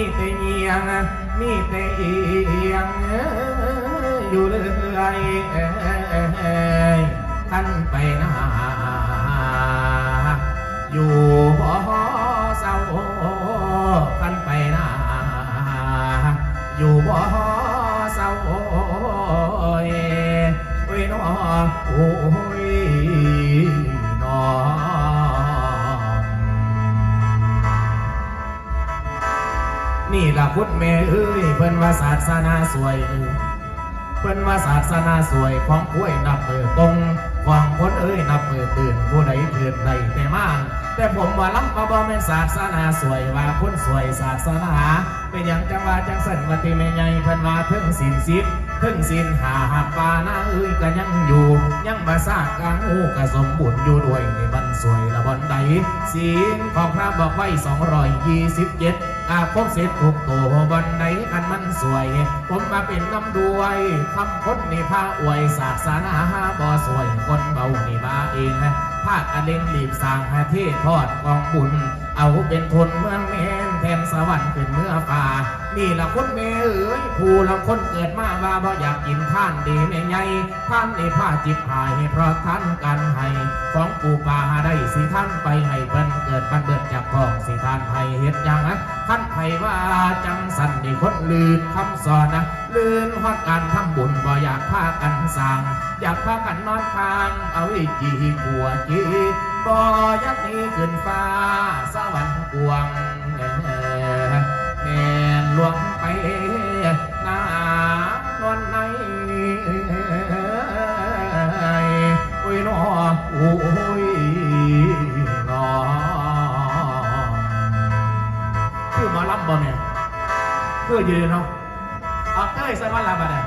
มีแต่เอียงมีแต่เอียงอยู่เรื่อยท่านไปนาอยู่บ่เศร้าท่านไปนาอยู่บ่เศร้าโอ้ยโอ้ยน้อโอ้ นี่ละพุทธแม่เอ้ยเพิ่นว่าศาสนาสวยเพิ่นว่าศาสนาสวยของกล้วยนับมือตรงของคนเอ้ยนับมือตื่นผู้ใดเตื่นใดแต่มากแต่ผมว่าล้ำมาบ่แม่นศาสนาสวยว่าคนสวยศาสนาเป็นอย่างจังว่าจังสันว่าติแม่ใหญ่เพิ่นว่าถึงศีลสิบถึงศีลหาหักปานาเอ้ยก็ยังอยู่ ยังมาซากกลางหูก็สมบูรณ์อยู่ด้วยนบัน สวยละบอนใดศีของพระบอกไว้227อาคมเสร็จทุกตัวบันไดกันมันสวย ผมมาเป็นน้ำด้วยคำคนนี่พาอวยศาสนาหาบ่สวยคนเบานี่มาเองภาคอเล็งรีบสร้างประเทศทอดกองบุญเอาเป็นทนเมืองแมนแทนสวรรค์ขึ้นเมื่อฟ้านี่ละคนเมเอ๋ยผู้ละคนเกิดมาว่าบ่อยากกินท่านดีแม่ใหญ่ท่านนี่ผ้าจิบหายเพราะท่านกันให้ของปูปลาได สิท่านไปให้เพิ่นเกิดบันเบิดจากของสิท่านให้เฮ็ดอย่างนั้นท่านให้ว่าจังสันนี่คนลืนคำสอนนะลืนฮอดการทำบุญบ่อยากพากันสั่งอยากพากันนอนค้างเอาไว้จีกัวจีบ่อยักนี้ขึ้นฟ้าสวรรค์กวงเอ่อแม่นหลวงไปน้านอนใน คือยืนเนาะเอาเอ้ยใส่มาลำบ่เนี่ย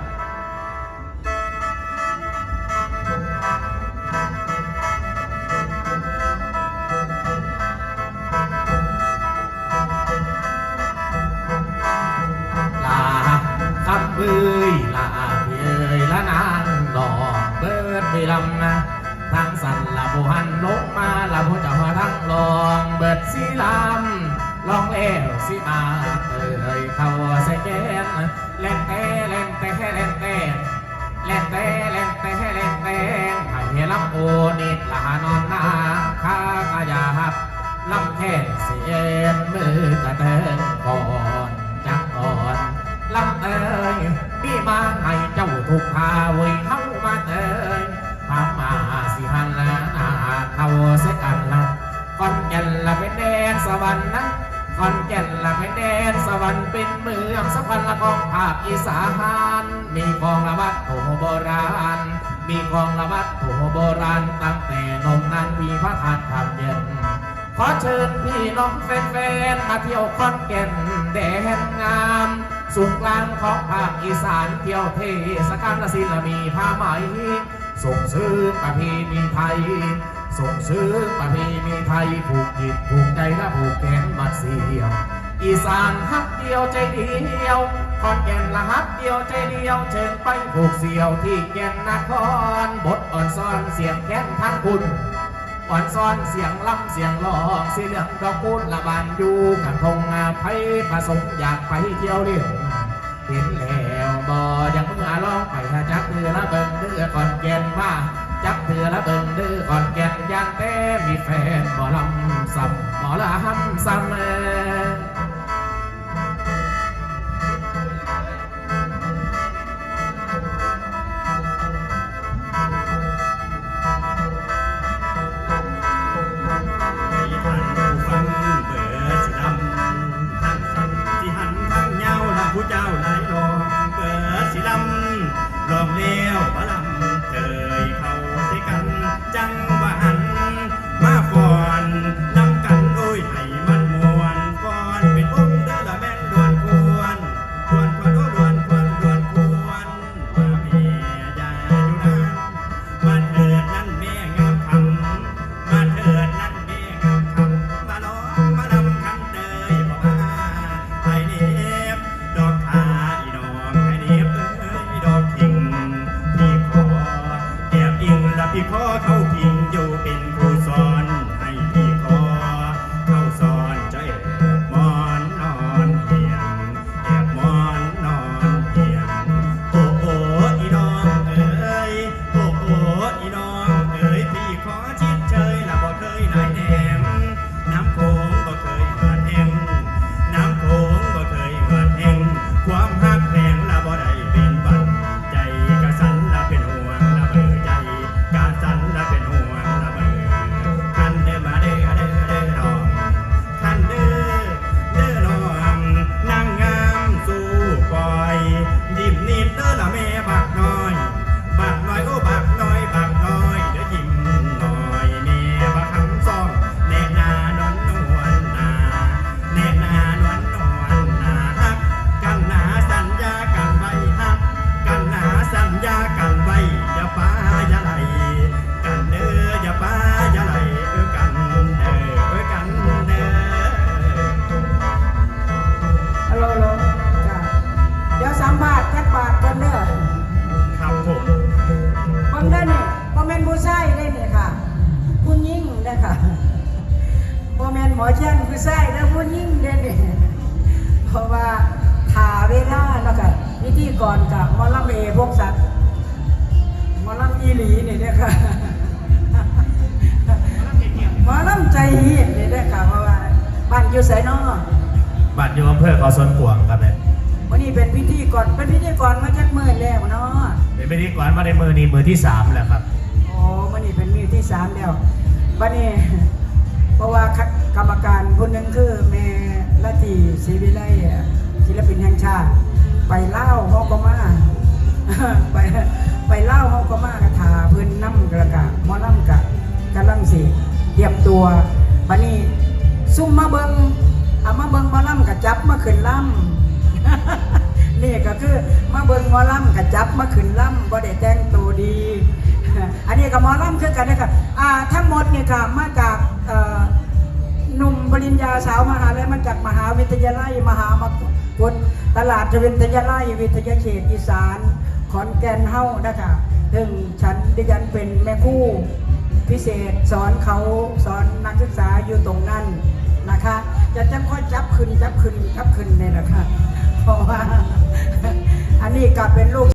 ลาคำเอ้ยลาเอ้ยละนางดอกเบิดไปลำนะทางสันละผู้หันลงมาละผู้เจ้ามาทั้งลองเบิดสีลำ ลองแล้วสิมาเอ้ยเข้าใส่แกนเล่นแต่เล่นแต่เล่นแต่เล่นแต่เล่นแต่เล่นแต่ให้ลำโอนิดละนอนนาคากายาหับลำแค่นเสียนมือกระเติงก่อนจักก่อนลำเอ่ยมีมาให้เจ้าทุก วรรค์เป็นเมืองสวรรค์ละของภาคอีสานมีของละวัดโถโบราณ มีของละวัดโถโบราณ ตั้งแต่นมนานมีพระธาตุคำเย็น ขอเชิญพี่น้องแฟนๆมาเที่ยวขอนแก่นแดนงามศูนย์กลางของภาคอีสานเที่ยวเทศกาลศิลมีผ้าไหม ส่งซื้อประเพณีไทย ส่งซื้อประเพณีไทยผูกจิตผูกใจและผูกแขนมาเสียว อีสานฮักเดียวใจเดียวขอนแก่นละฮักเดียวใจเดียว เชิญไปผูกเสี่ยวที่แก่นนคร บทอ่อนซ้อนเสียงแค้นทั้งคุณอ่อนซ้อนเสียงลำเสียงหลอกสีเหลืองดอกคูณละบานอยู่กันทงอาไพผสมอยากไปเที่ยวเล่นเห็นแล้วบ่อยังเมื่อาลองไปถ้าจักเถือละเบิ่งเดือก่อนแก่นว่าจักเถือละเบิ่งเดือก่อนแก่นยานแต่มีแฟนหมอลำซ้ำหมอลำซ้ำ อเช่นคือไส้แล้วผู้ยิ่งเด่นนี่เพราะว่าถาเวลาแล้วก็พิธีกรกับหมอลำเอพวกสัตว์หมอลำอีหลีนี่เนี่ยค่ะหมอลำใจเฮียนี่เนี่ยค่ะเพราะว่าบ้านอยู่ไสนอบ้านอยู่อำเภอเกาสนกวางครับเนี่ยวันนี้เป็นพิธีกรเป็นพิธีกรมาจากเมื่อแล้วเนาะเป็นพิธีกรมาในมือนี้มือที่สามแล้วครับโอ้วันนี้เป็นมือที่สามแล้ว วันนี้เพราะว่ากรรมการคนหนึ่งคือแม่ละตีศรีวิไล่ศิลปินแห่งชาติ ไปเล่าฮอกก็มาไปไปเล่าฮอกก็มากระถาเพื้นน้ำกระกะมอน้ำกะกำลังสิเตรียมตัววันนี้ซุ่มมาเบิงเอามาเบิงมอน้ำกะจับมาขึ้นล่ำนี่ก็คือมาเบิงมอลำกับจับมาขึ้นลำบ่ได้แต่งตัว กับหมอลำคือกันนะครับอ่าทั้งหมดเนี่ยค่ะมาจากหนุ่มปริญญาสาวมหาลัยมาจากมหาวิทยาลัยมหามกุฏตลาดวิทยาลัยวิทยาเขตอีสาน ขอนแก่นเฮานะคะซึ่งฉันดิฉันเป็นแม่คู่พิเศษสอนเขาสอนนักศึกษาอยู่ตรงนั้นนะคะจะจะค่อยจับขึ้นจับขึ้นจับขึ้นเนี่ยนะคะเพราะว่าอันนี้ก็เป็นลูก